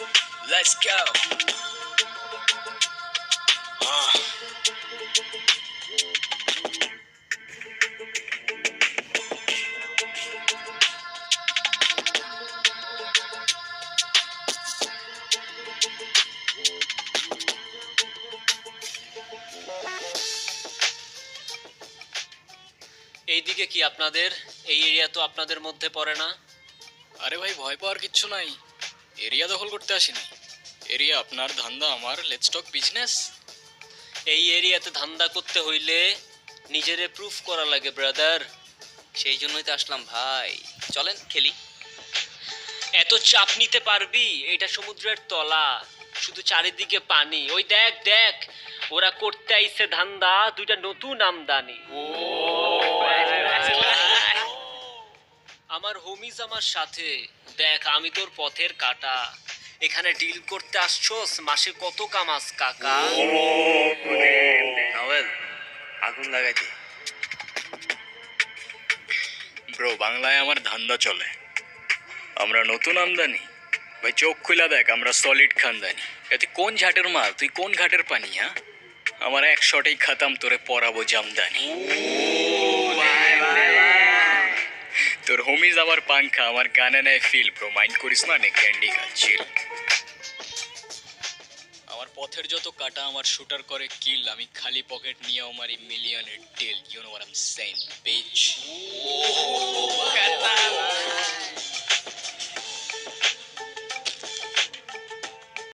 Let's go. Ah. এইদিকে কি আপনাদের এই এরিয়া তো আপনাদের মধ্যে পড়ে না আরে ভাই, ভয় পাওয়ার কিচ্ছু নাই এরিয়া দখল করতে আসিনি। এরিয়া আপনার ধান্দা আমার লেটস টক বিজনেস। এই এরিয়াতে ধান্দা করতে হইলে নিজেরে প্রুফ করা লাগে ব্রাদার সেই জন্যই তো আসলাম ভাই। চলেন খেলি। এত চাপ নিতে পারবি? এটা সমুদ্রের তলা শুধু চারিদিকে পানি। ওই দেখ দেখ ওরা করতে আইছে ধান্দা দুইটা নতুন আমদানি। আমার হোমিজ আমার সাথে। দেখ, আমি তোর পথের কাটা। এখানে ডিল করতে আসছোস, মাসে কত কামাস, কাকা? আগুন লাগাইতে ব্রো, বাংলায় আমার ধান্দা চলে। আমরা নতুন আমদানি। ভাই, চোখ খুলা দেখ, আমরা সলিড খানদানি। এ, তুই কোন ঝাটের মাল? তুই কোন ঘাটের পানি হ্যাঁ? আমার এক শটেই খাতাম, তোরে পরাবো জামদানি হোমিজ আমার পাংখা আমার গানে নেয় ফিল ব্রো মাইন্ড করিস না নে ক্যান্ডি খাচ্ছিল আমার পথের যত কাটা আমার শুটার করে কিল আমি খালি পকেট নিয়ে আমার মিলিয়নের tell you know I am saying bitch